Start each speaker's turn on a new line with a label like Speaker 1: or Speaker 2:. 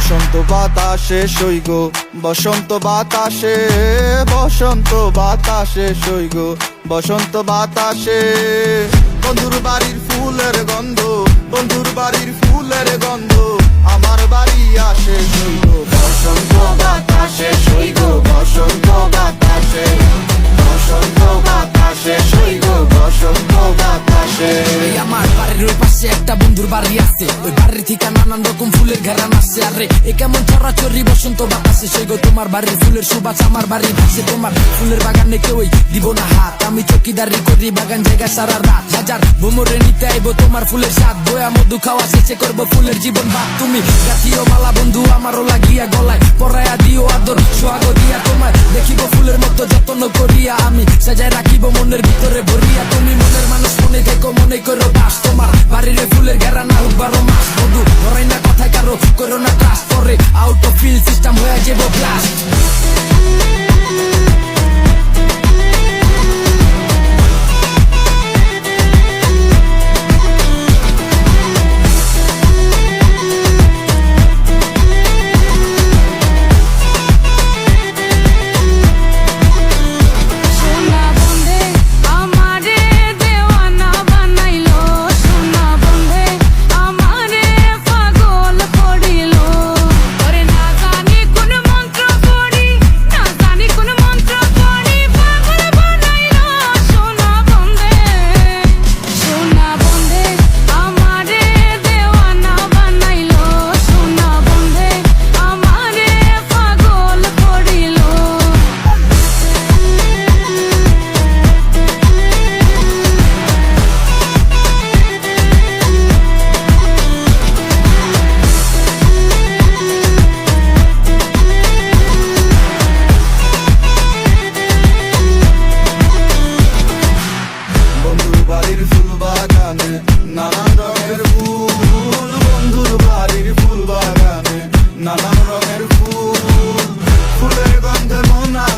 Speaker 1: বাতাসে সইগ বসন্ত বাতাসে বসন্ত বাতাসে সইগ বসন্ত বাতাসে। বন্ধুর বাড়ির ফুলের গন্ধ বন্ধুর বাড়ির ফুলের গন্ধ আমার বাড়ি আসে সইগ বসন্ত বাতাসে সইগ বসন্ত বাতাসে বসন্ত বাতাসে সইগ বসন্ত বাতাসে।
Speaker 2: আমার বাড়ির পাশে একটা বন্ধুর বাড়ি আছে ওই বাড়ির থেকে নানান রকম ফুলের ঘেরান। আসছে আরে এ কেমন চরাচরি বসন্ত বাতাসে সেই গো তোমার বাড়ির ফুলের সুবাস, আমার বাড়ির পাশে তোমার ফুলের বাগানে কেউই দিব না হাত। আমি চকিদারি করি, বাগান জায়গা সারা রাত। হাজার ভ্রমরে নিতে আইবো তোমার ফুলের স্বাদ। বয়া মধু খাওয়া শেষে করব ফুলের জীবন বাদ তুমি গাথিও মালা বন্ধু, আমারও লাগিয়া গলায় পরায়া দিও আদর সোহাগ দিয়া তোমায়। দেখিব ফুলের মতো যত্ন করিয়া আমি, সাজায় রাখিব মনের ভিতরে কথায় কারও করো না careful Forever and demona